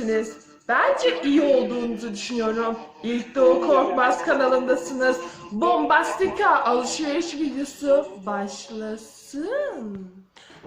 Misiniz? Bence iyi olduğunuzu düşünüyorum. İlk Doğu Korkmaz kanalındasınız. Bombastika alışveriş videosu başlasın.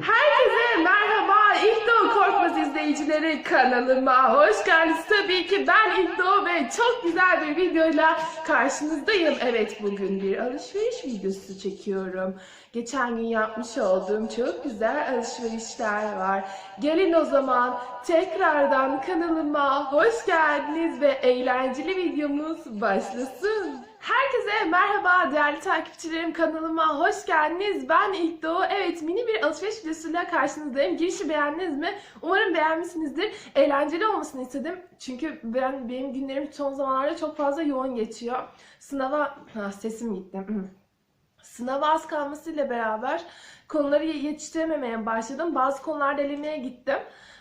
Herkese merhaba İlk Doğu Korkmaz izleyicileri kanalıma hoş geldiniz. Tabii ki ben İlk Doğu ve çok güzel bir videoyla karşınızdayım. Evet bugün bir alışveriş videosu çekiyorum. Geçen gün yapmış olduğum çok güzel alışverişler var. Gelin o zaman tekrardan kanalıma hoş geldiniz ve eğlenceli videomuz başlasın. Herkese merhaba değerli takipçilerim kanalıma hoş geldiniz. Ben İlk Doğu. Evet mini bir alışveriş videosuyla karşınızdayım. Girişi beğendiniz mi? Umarım beğenmişsinizdir. Eğlenceli olmasını istedim. Çünkü ben benim günlerim son zamanlarda çok fazla yoğun geçiyor. Sınava ha, sesim gitti. Sınava az kalmasıyla beraber konuları yetiştirememeye başladım. Bazı konularda elemeye gittim.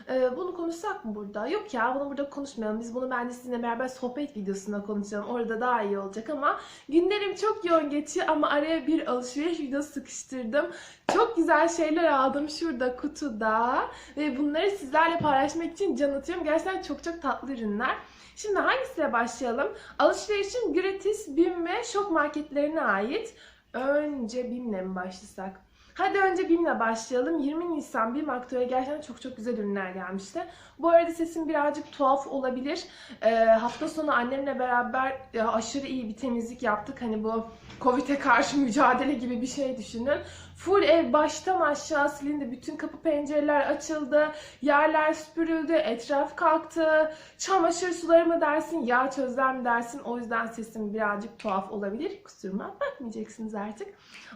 Ee, bunu konuşsak mı burada? Yok ya bunu burada konuşmayalım. Biz bunu bence sizinle beraber sohbet videosunda konuşalım. Orada daha iyi olacak ama günlerim çok yoğun geçiyor ama araya bir alışveriş videosu sıkıştırdım. Çok güzel şeyler aldım şurada kutuda ve bunları sizlerle paylaşmak için can atıyorum. Gerçekten çok çok tatlı ürünler. Şimdi hangisiyle başlayalım? Alışverişim gratis, BİM ve şok marketlerine ait. Önce BİM'le mi başlasak? Hadi önce BİM'le başlayalım. 20 Nisan BİM Aktüel'e gerçekten çok çok güzel ürünler gelmişti. Bu arada sesim birazcık tuhaf olabilir. Ee, hafta sonu annemle beraber e, aşırı iyi bir temizlik yaptık. Hani bu Covid'e karşı mücadele gibi bir şey düşünün. Full ev baştan aşağı silindi. Bütün kapı pencereler açıldı. Yerler süpürüldü. Etraf kalktı. Çamaşır suları mı dersin, yağ çözler mi dersin? O yüzden sesim birazcık tuhaf olabilir. Kusuruma bakmayacaksınız artık.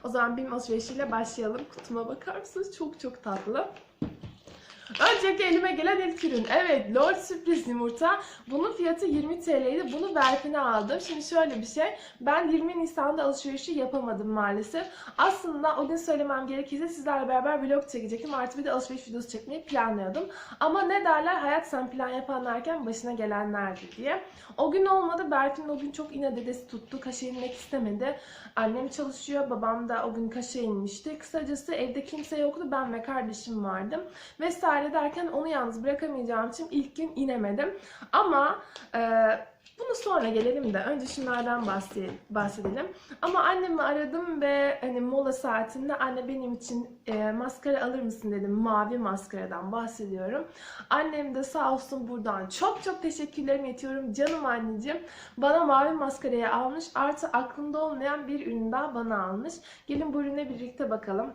O zaman BİM alışverişiyle başlayalım. Kutuma bakar mısınız? Çok çok tatlı. Önceki elime gelen ilk ürün. Evet, Lord sürpriz yumurta. Bunun fiyatı 20 TL'ydi. Bunu Berfin'e aldım. Şimdi şöyle bir şey. Ben 20 Nisan'da alışverişi yapamadım maalesef. Aslında o gün söylemem gerekirse sizlerle beraber vlog çekecektim. Artı bir de alışveriş videosu çekmeyi planlıyordum. Ama ne derler hayat sen plan yapanlarken başına gelenlerdi diye. O gün olmadı. Berfin o gün çok inat dedesi tuttu. Kaşe inmek istemedi. Annem çalışıyor. Babam da o gün kaşe inmişti. Kısacası evde kimse yoktu. Ben ve kardeşim vardım. Vesaire derken onu yalnız bırakamayacağım için ilk gün inemedim. Ama e, bunu sonra gelelim de önce şunlardan bahse- bahsedelim. Ama annemi aradım ve hani mola saatinde anne benim için e, maskara alır mısın dedim. Mavi maskaradan bahsediyorum. Annem de sağ olsun buradan çok çok teşekkürlerimi iletiyorum. Canım anneciğim bana mavi maskarayı almış. Artı aklımda olmayan bir ürün daha bana almış. Gelin bu ürüne birlikte bakalım.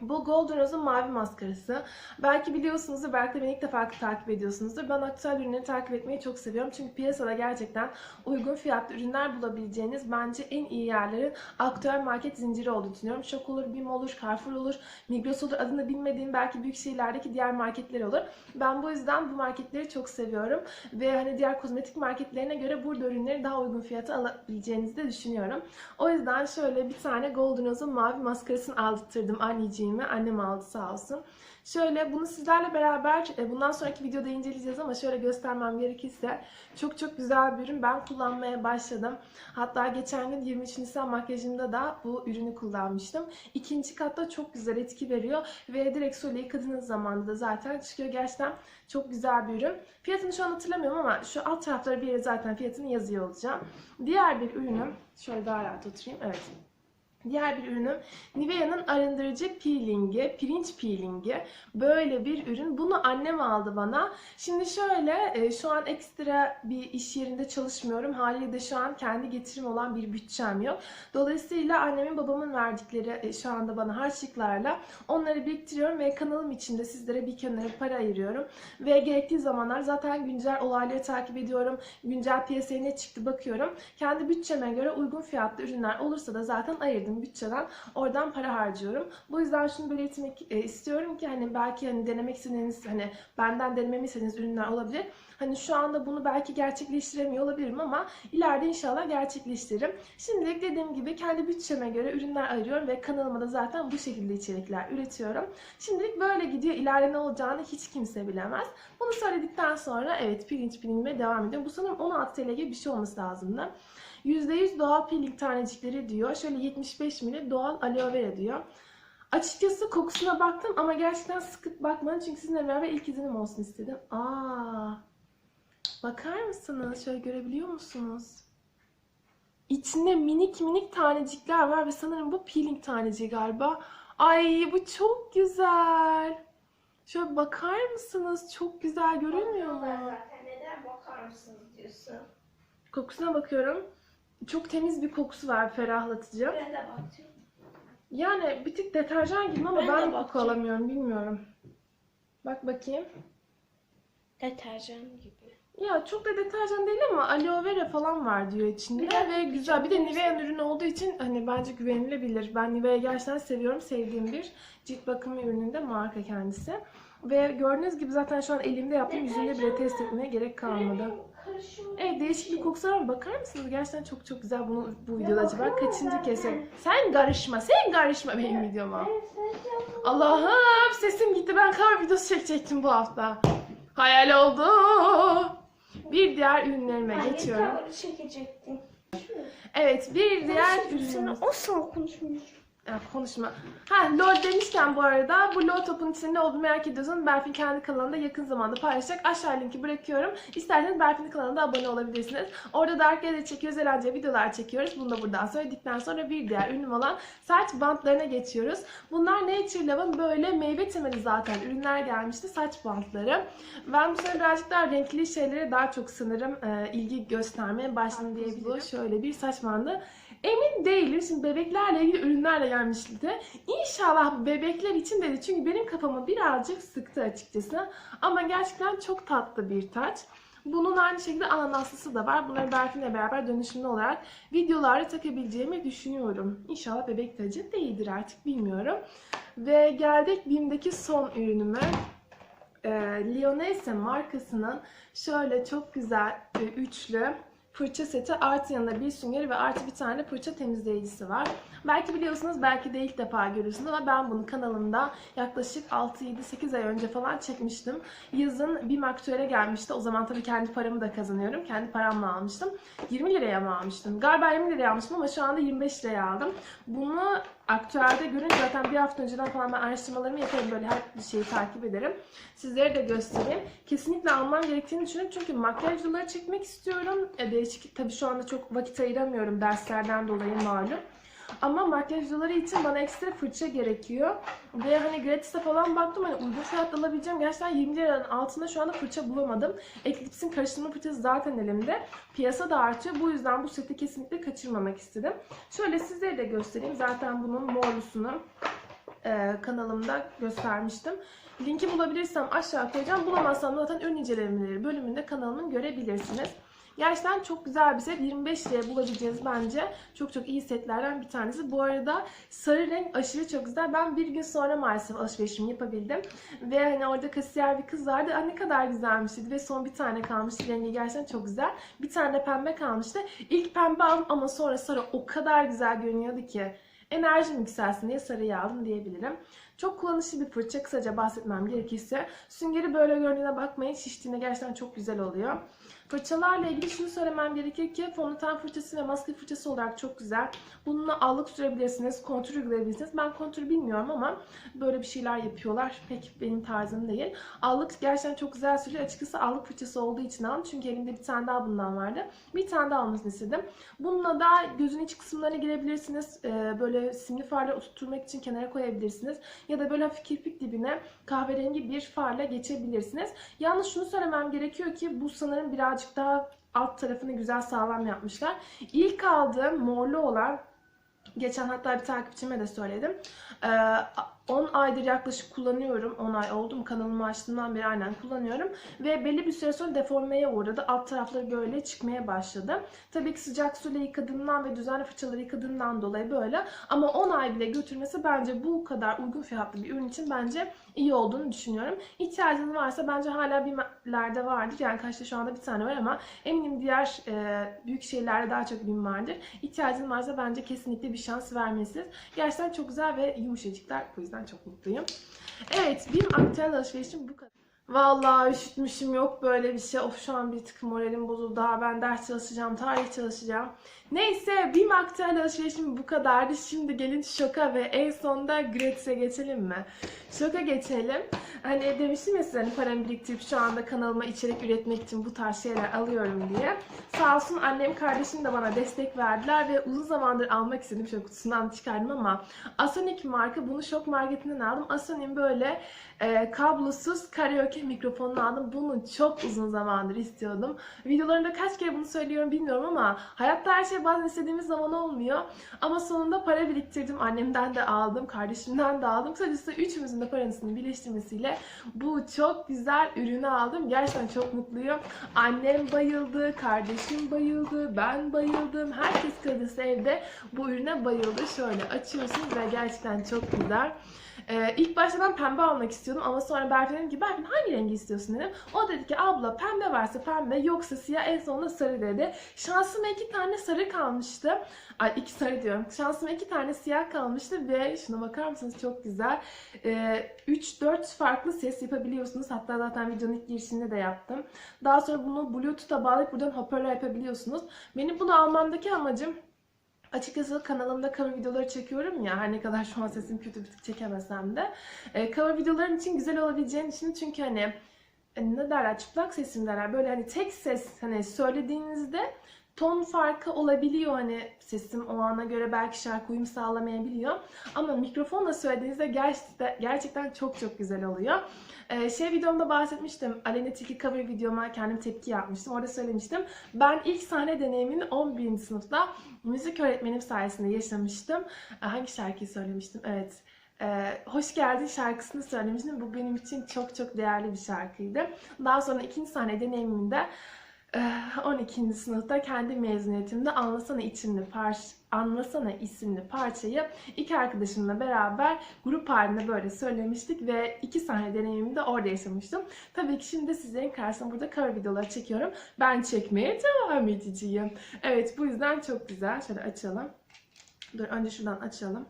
Bu Golden Rose'un mavi maskarası. Belki biliyorsunuzdur, belki de beni ilk defa takip ediyorsunuzdur. Ben aktüel ürünleri takip etmeyi çok seviyorum. Çünkü piyasada gerçekten uygun fiyatlı ürünler bulabileceğiniz bence en iyi yerlerin aktüel market zinciri olduğunu düşünüyorum. Şok olur, BİM olur, Carrefour olur, Migros olur, adını bilmediğim belki büyük şehirlerdeki diğer marketler olur. Ben bu yüzden bu marketleri çok seviyorum. Ve hani diğer kozmetik marketlerine göre burada ürünleri daha uygun fiyata alabileceğinizi de düşünüyorum. O yüzden şöyle bir tane Golden Rose'un mavi maskarasını aldırttırdım anneciğime. Annem aldı sağ olsun. Şöyle bunu sizlerle beraber e, bundan sonraki videoda inceleyeceğiz ama şöyle göstermem gerekirse çok çok güzel bir ürün. Ben kullanmaya başladım. Hatta geçen gün 23 Nisan makyajımda da bu ürünü kullanmıştım. İkinci katta çok güzel etki veriyor ve direkt soleyi yıkadığınız zamanda da zaten çıkıyor. Gerçekten çok güzel bir ürün. Fiyatını şu an hatırlamıyorum ama şu alt taraflara bir yere zaten fiyatını yazıyor olacağım. Diğer bir ürünüm, şöyle daha rahat oturayım. Evet. Diğer bir ürünüm Nivea'nın arındırıcı peelingi, pirinç peelingi. Böyle bir ürün. Bunu annem aldı bana. Şimdi şöyle, e, şu an ekstra bir iş yerinde çalışmıyorum. Haliyle de şu an kendi getirim olan bir bütçem yok. Dolayısıyla annemin babamın verdikleri e, şu anda bana harçlıklarla onları biriktiriyorum ve kanalım içinde sizlere bir kenara para ayırıyorum. Ve gerektiği zamanlar zaten güncel olayları takip ediyorum. Güncel piyasaya ne çıktı bakıyorum. Kendi bütçeme göre uygun fiyatlı ürünler olursa da zaten ayırdım bütçeden. Oradan para harcıyorum. Bu yüzden şunu belirtmek e, istiyorum ki hani belki hani denemek istediğiniz hani benden denememi istediğiniz ürünler olabilir. Hani şu anda bunu belki gerçekleştiremiyor olabilirim ama ileride inşallah gerçekleştiririm. Şimdilik dediğim gibi kendi bütçeme göre ürünler ayırıyorum ve kanalıma da zaten bu şekilde içerikler üretiyorum. Şimdilik böyle gidiyor. İleride ne olacağını hiç kimse bilemez. Bunu söyledikten sonra evet pirinç pirinçime devam ediyorum. Bu sanırım 16 TL gibi bir şey olması lazımdı. %100 doğal peeling tanecikleri diyor. Şöyle 75 ml doğal aloe vera diyor. Açıkçası kokusuna baktım ama gerçekten sıkıp bakmadım çünkü sizinle beraber ilk izlenim olsun istedim. Aa, bakar mısınız? Şöyle görebiliyor musunuz? İçinde minik minik tanecikler var ve sanırım bu peeling taneciği galiba. Ay bu çok güzel. Şöyle bakar mısınız? Çok güzel görünmüyor mu? Zaten neden bakar mısınız diyorsun. Kokusuna bakıyorum. Çok temiz bir kokusu var, ferahlatıcı. Ben de bakacağım. Yani bir tık deterjan gibi ama Ben de ben, koku alamıyorum, bilmiyorum. Bak bakayım. Deterjan gibi. Ya çok da deterjan değil ama aloe vera falan var diyor içinde Bir de- ve güzel. Bir de Nivea'nın ürünü olduğu için hani bence güvenilebilir. Ben Nivea'yı gerçekten seviyorum. Sevdiğim bir cilt bakım ürününde marka kendisi. Ve gördüğünüz gibi zaten şu an elimde yaptım. Yüzümde bile test etmeye gerek kalmadı. Evet değişik bir kokusu var ama bakar mısınız? Gerçekten çok çok güzel bunu bu videoda acaba kaçıncı kez söylüyorum. Sen karışma, sen karışma benim videoma. Allah'ım sesim gitti. Ben cover videosu çekecektim bu hafta. Hayal oldu. Bir diğer ürünlerime Hayır, geçiyorum. cover'ı çekecektin. Evet bir diğer Sen ürünümüz. o son konuşmuyorsun. Konuşma. Ha LOL demişken bu arada bu LOL topun içinde ne olduğunu merak ediyorsanız Berfin kendi kanalında yakın zamanda paylaşacak. Aşağı linki bırakıyorum. İsterseniz Berfin'in kanalına abone olabilirsiniz. Orada Dark Edit çekiyoruz, eğlenceli videolar çekiyoruz. Bunu da buradan söyledikten sonra bir diğer ürünüm olan saç bantlarına geçiyoruz. Bunlar Nature Love'ın böyle meyve temeli zaten ürünler gelmişti. Saç bantları. Ben bu sene birazcık daha renkli şeylere daha çok sanırım e, ilgi göstermeye başladım diyebilirim. Şöyle bir saç bandı. Emin değilim. Şimdi bebeklerle ilgili ürünlerle gelmişti. İnşallah bu bebekler için dedi. Çünkü benim kafamı birazcık sıktı açıkçası. Ama gerçekten çok tatlı bir taç. Bunun aynı şekilde ananaslısı da var. Bunları Berfin'le beraber dönüşümlü olarak videolarda takabileceğimi düşünüyorum. İnşallah bebek tacı değildir artık bilmiyorum. Ve geldik BİM'deki son ürünüme. Lyonesse markasının şöyle çok güzel e, üçlü fırça seti artı yanında bir süngeri ve artı bir tane fırça temizleyicisi var. Belki biliyorsunuz belki de ilk defa görüyorsunuz ama ben bunu kanalımda yaklaşık 6-7-8 ay önce falan çekmiştim. Yazın bir aktüele gelmişti. O zaman tabii kendi paramı da kazanıyorum. Kendi paramla almıştım. 20 liraya mı almıştım? Galiba 20 liraya almıştım ama şu anda 25 liraya aldım. Bunu aktüelde görünce zaten bir hafta önceden falan ben araştırmalarımı yaparım. Böyle her şeyi takip ederim. Sizlere de göstereyim. Kesinlikle almam gerektiğini düşünüyorum. Çünkü makyaj videoları çekmek istiyorum. E, değişik, tabii şu anda çok vakit ayıramıyorum derslerden dolayı malum. Ama makyaj videoları için bana ekstra fırça gerekiyor. Ve hani gratis'e falan baktım hani uygun fiyatla alabileceğim. Gerçekten 20 liranın altında şu anda fırça bulamadım. Eclipse'in karıştırma fırçası zaten elimde. Piyasa da artıyor. Bu yüzden bu seti kesinlikle kaçırmamak istedim. Şöyle sizlere de göstereyim. Zaten bunun morlusunu e, kanalımda göstermiştim. Linki bulabilirsem aşağı koyacağım. Bulamazsam zaten ürün incelemeleri bölümünde kanalımın görebilirsiniz. Gerçekten çok güzel bir set. 25 liraya bulabileceğiniz bence çok çok iyi setlerden bir tanesi. Bu arada sarı renk aşırı çok güzel. Ben bir gün sonra maalesef alışverişimi yapabildim. Ve hani orada kasiyer bir kız vardı. Ne kadar güzelmiş dedi. Ve son bir tane kalmıştı. Rengi gerçekten çok güzel. Bir tane de pembe kalmıştı. İlk pembe aldım ama sonra sarı o kadar güzel görünüyordu ki. Enerjim yükselsin diye sarıyı aldım diyebilirim. Çok kullanışlı bir fırça. Kısaca bahsetmem gerekirse. Süngeri böyle göründüğüne bakmayın. Şiştiğinde gerçekten çok güzel oluyor. Fırçalarla ilgili şunu söylemem gerekir ki fondöten fırçası ve maske fırçası olarak çok güzel. Bununla allık sürebilirsiniz, kontür uygulayabilirsiniz. Ben kontür bilmiyorum ama böyle bir şeyler yapıyorlar. Pek benim tarzım değil. Allık gerçekten çok güzel sürüyor. Açıkçası allık fırçası olduğu için aldım. Çünkü elimde bir tane daha bundan vardı. Bir tane daha almasını istedim. Bununla da gözün iç kısımlarına girebilirsiniz. Ee, böyle simli farla oturtturmak için kenara koyabilirsiniz. Ya da böyle hafif kirpik dibine kahverengi bir farla geçebilirsiniz. Yalnız şunu söylemem gerekiyor ki bu sanırım birazcık daha alt tarafını güzel sağlam yapmışlar. İlk aldığım morlu olan geçen hatta bir takipçime de söyledim. Ee, 10 aydır yaklaşık kullanıyorum. 10 ay oldu mu kanalımı açtığımdan beri aynen kullanıyorum. Ve belli bir süre sonra deformeye uğradı. Alt tarafları böyle çıkmaya başladı. Tabii ki sıcak suyla yıkadığımdan ve düzenli fırçaları yıkadığımdan dolayı böyle. Ama 10 ay bile götürmesi bence bu kadar uygun fiyatlı bir ürün için bence iyi olduğunu düşünüyorum. İhtiyacınız varsa bence hala BİM'lerde vardır. Yani kaçta şu anda bir tane var ama eminim diğer e, büyük şehirlerde daha çok BİM vardır. İhtiyacınız varsa bence kesinlikle bir şans vermelisiniz. Gerçekten çok güzel ve yumuşacıklar. Bu yüzden çok mutluyum. Evet, BİM aktüel alışverişim bu kadar. Vallahi üşütmüşüm yok böyle bir şey. Of şu an bir tık moralim bozuldu. Daha ben ders çalışacağım, tarih çalışacağım. Neyse bir maktal alışverişim bu kadardı. Şimdi gelin şoka ve en sonunda Gratis'e geçelim mi? Şoka geçelim. Hani demiştim ya size hani paramı biriktirip şu anda kanalıma içerik üretmek için bu tarz şeyler alıyorum diye. Sağ olsun annem kardeşim de bana destek verdiler ve uzun zamandır almak istedim. Şöyle kutusundan çıkardım ama Asonic marka bunu şok marketinden aldım. Asonic'in böyle e, kablosuz karaoke mikrofonunu aldım. Bunu çok uzun zamandır istiyordum. Videolarımda kaç kere bunu söylüyorum bilmiyorum ama hayatta her şey bazen istediğimiz zaman olmuyor. Ama sonunda para biriktirdim. Annemden de aldım, kardeşimden de aldım. Kısacası üçümüzün de parasını birleştirmesiyle bu çok güzel ürünü aldım. Gerçekten çok mutluyum. Annem bayıldı, kardeşim bayıldı, ben bayıldım. Herkes kredisi evde bu ürüne bayıldı. Şöyle açıyorsunuz ve gerçekten çok güzel. Ee, ilk başta ben pembe almak istiyordum ama sonra Berfin dedim ki Berfin hangi rengi istiyorsun dedim. O dedi ki abla pembe varsa pembe yoksa siyah en sonunda sarı dedi. Şansıma iki tane sarı kalmıştı. Ay iki sarı diyorum. Şansıma iki tane siyah kalmıştı ve şuna bakar mısınız çok güzel. Ee, 3-4 farklı ses yapabiliyorsunuz. Hatta zaten videonun ilk girişinde de yaptım. Daha sonra bunu Bluetooth'a bağlayıp buradan hoparlör yapabiliyorsunuz. Benim bunu almamdaki amacım Açıkçası kanalımda cover videoları çekiyorum ya her ne kadar şu an sesim kötü bir tık çekemesem de. E, cover videolarım için güzel olabileceğini için çünkü hani e, ne derler çıplak sesim derler böyle hani tek ses hani söylediğinizde ton farkı olabiliyor hani sesim o ana göre belki şarkı uyum sağlamayabiliyor. Ama mikrofonla söylediğinizde gerçekten, çok çok güzel oluyor. Ee, şey videomda bahsetmiştim. Aleyna Tilki cover videoma kendim tepki yapmıştım. Orada söylemiştim. Ben ilk sahne deneyimini 11. sınıfta müzik öğretmenim sayesinde yaşamıştım. Ee, hangi şarkıyı söylemiştim? Evet. Ee, Hoş Geldin şarkısını söylemiştim. Bu benim için çok çok değerli bir şarkıydı. Daha sonra ikinci sahne deneyimimde 12. sınıfta kendi mezuniyetimde Anlasana isimli parça Anlasana isimli parçayı iki arkadaşımla beraber grup halinde böyle söylemiştik ve iki sahne deneyimimi de orada yaşamıştım. Tabii ki şimdi sizlerin karşısında burada cover videoları çekiyorum. Ben çekmeye devam edeceğim. Evet bu yüzden çok güzel. Şöyle açalım. Dur önce şuradan açalım.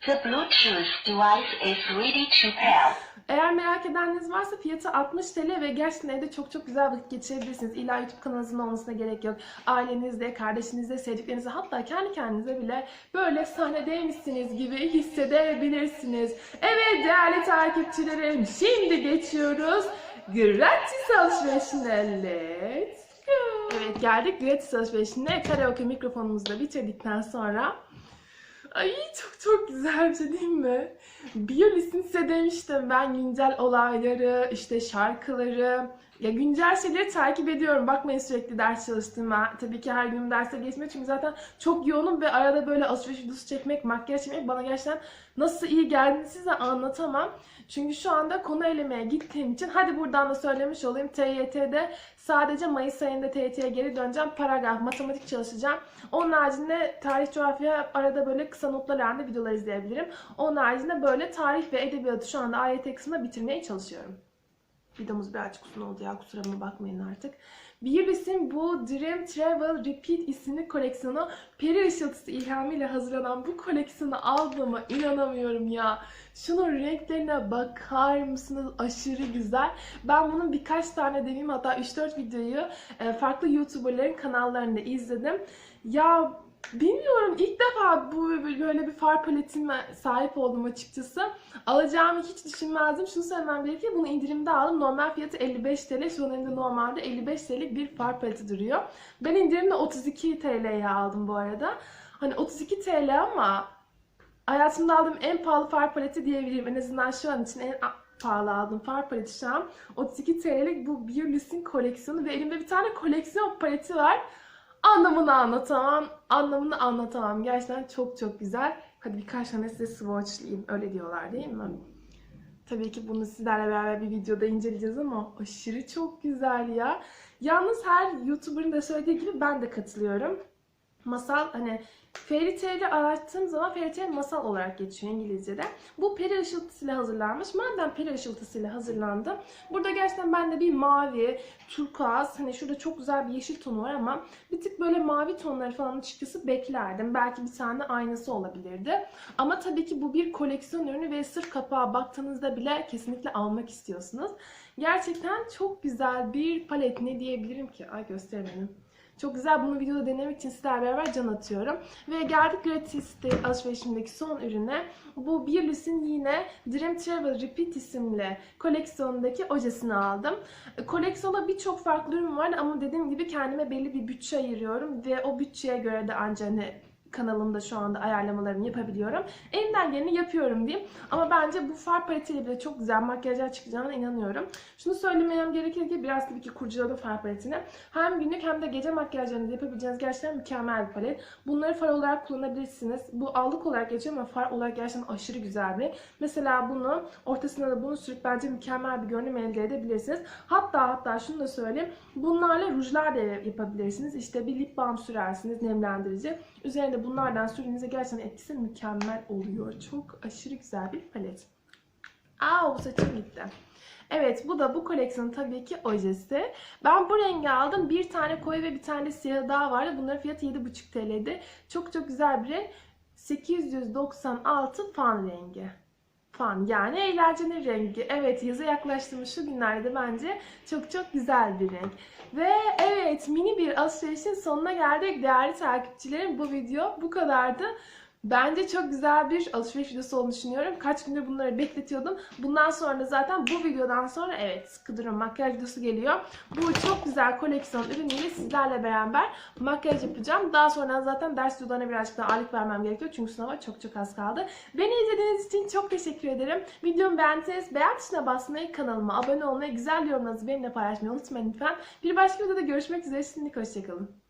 The Bluetooth device is ready to pair. Eğer merak edeniniz varsa fiyatı 60 TL ve gerçekten evde çok çok güzel vakit geçirebilirsiniz. İlla YouTube kanalınızın olmasına gerek yok. Ailenizle, kardeşinizle, sevdiklerinizle hatta kendi kendinize bile böyle sahnedeymişsiniz gibi hissedebilirsiniz. Evet değerli takipçilerim şimdi geçiyoruz gratis alışverişine. Let's go. Evet geldik gratis alışverişine. Karaoke mikrofonumuzu da bitirdikten sonra Ay çok çok güzel bir şey değil mi? Biyolist'in size demiştim ben güncel olayları, işte şarkıları, ya güncel şeyleri takip ediyorum. Bakmayın sürekli ders çalıştığıma. Tabii ki her gün derse geçmiyor çünkü zaten çok yoğunum ve arada böyle alışveriş videosu çekmek, makyaj çekmek bana gerçekten nasıl iyi geldiğini size anlatamam. Çünkü şu anda konu elemeye gittiğim için hadi buradan da söylemiş olayım TYT'de sadece Mayıs ayında TYT'ye geri döneceğim. Paragraf, matematik çalışacağım. Onun haricinde tarih, coğrafya arada böyle kısa notlar halinde videolar izleyebilirim. Onun haricinde böyle tarih ve edebiyatı şu anda AYT kısmında bitirmeye çalışıyorum. Videomuz birazcık uzun oldu ya kusuruma bakmayın artık. Biyobis'in bu Dream Travel Repeat isimli koleksiyonu peri ışıltısı ilhamıyla hazırlanan bu koleksiyonu aldığıma inanamıyorum ya. Şunun renklerine bakar mısınız? Aşırı güzel. Ben bunun birkaç tane deneyim hatta 3-4 videoyu e, farklı YouTuber'ların kanallarında izledim. Ya Bilmiyorum ilk defa bu böyle bir far paletime sahip oldum açıkçası. Alacağımı hiç düşünmezdim. Şunu söylemem gerekiyor. Bunu indirimde aldım. Normal fiyatı 55 TL. Şu an elimde normalde 55 TL bir far paleti duruyor. Ben indirimde 32 TL'ye aldım bu arada. Hani 32 TL ama hayatımda aldığım en pahalı far paleti diyebilirim. En azından şu an için en pahalı aldığım far paleti şu an. 32 TL'lik bu Biolis'in koleksiyonu ve elimde bir tane koleksiyon paleti var. Anlamını anlatamam. Anlamını anlatamam. Gerçekten çok çok güzel. Hadi birkaç tane size swatchlayayım. Öyle diyorlar değil mi? Tabii ki bunu sizlerle beraber bir videoda inceleyeceğiz ama aşırı çok güzel ya. Yalnız her YouTuber'ın da söylediği gibi ben de katılıyorum. masal hani fairy tale'i arattığım zaman fairy tale masal olarak geçiyor İngilizce'de. Bu peri ışıltısıyla hazırlanmış. Madem peri ışıltısıyla hazırlandı. Burada gerçekten bende bir mavi, turkuaz, hani şurada çok güzel bir yeşil tonu var ama bir tık böyle mavi tonları falan açıkçası beklerdim. Belki bir tane aynası olabilirdi. Ama tabii ki bu bir koleksiyon ürünü ve sırf kapağa baktığınızda bile kesinlikle almak istiyorsunuz. Gerçekten çok güzel bir palet ne diyebilirim ki? Ay gösteremedim. Çok güzel bunu videoda denemek için sizlerle beraber can atıyorum. Ve geldik gratis'te alışverişimdeki son ürüne. Bu Birlus'in yine Dream Travel Repeat isimli koleksiyonundaki ojesini aldım. Koleksiyonda birçok farklı ürün var ama dediğim gibi kendime belli bir bütçe ayırıyorum. Ve o bütçeye göre de ancak hani kanalımda şu anda ayarlamalarımı yapabiliyorum. Elimden geleni yapıyorum diyeyim. Ama bence bu far paletiyle bile çok güzel makyajlar çıkacağına inanıyorum. Şunu söylemem gerekir ki biraz tabii ki kurcaladım far paletini. Hem günlük hem de gece makyajlarınızı yapabileceğiniz gerçekten mükemmel bir palet. Bunları far olarak kullanabilirsiniz. Bu allık olarak geçiyor ama far olarak gerçekten aşırı güzel bir. Mesela bunu ortasına da bunu sürüp bence mükemmel bir görünüm elde edebilirsiniz. Hatta hatta şunu da söyleyeyim. Bunlarla rujlar da yapabilirsiniz. İşte bir lip balm sürersiniz nemlendirici. Üzerine bunlardan sürdüğünüzde gerçekten etkisi mükemmel oluyor. Çok aşırı güzel bir palet. Aa saçım gitti. Evet bu da bu koleksiyonun tabii ki ojesi. Ben bu rengi aldım. Bir tane koyu ve bir tane siyah daha vardı. Bunların fiyatı 7,5 TL'di. Çok çok güzel bir renk. 896 fan rengi. Fan yani eğlencenin rengi. Evet yaza yaklaştığımız şu günlerde bence çok çok güzel bir renk. Ve evet mini bir alışverişin sonuna geldik değerli takipçilerim. Bu video bu kadardı. Bence çok güzel bir alışveriş videosu olduğunu düşünüyorum. Kaç gündür bunları bekletiyordum. Bundan sonra da zaten bu videodan sonra evet sıkı durun makyaj videosu geliyor. Bu çok güzel koleksiyon ürünüyle sizlerle beraber makyaj yapacağım. Daha sonra zaten ders videolarına birazcık daha ağırlık vermem gerekiyor. Çünkü sınava çok çok az kaldı. Beni izlediğiniz için çok teşekkür ederim. Videomu beğendiyseniz beğen tuşuna basmayı, kanalıma abone olmayı, güzel yorumlarınızı benimle paylaşmayı unutmayın lütfen. Bir başka videoda görüşmek üzere. Şimdilik hoşçakalın.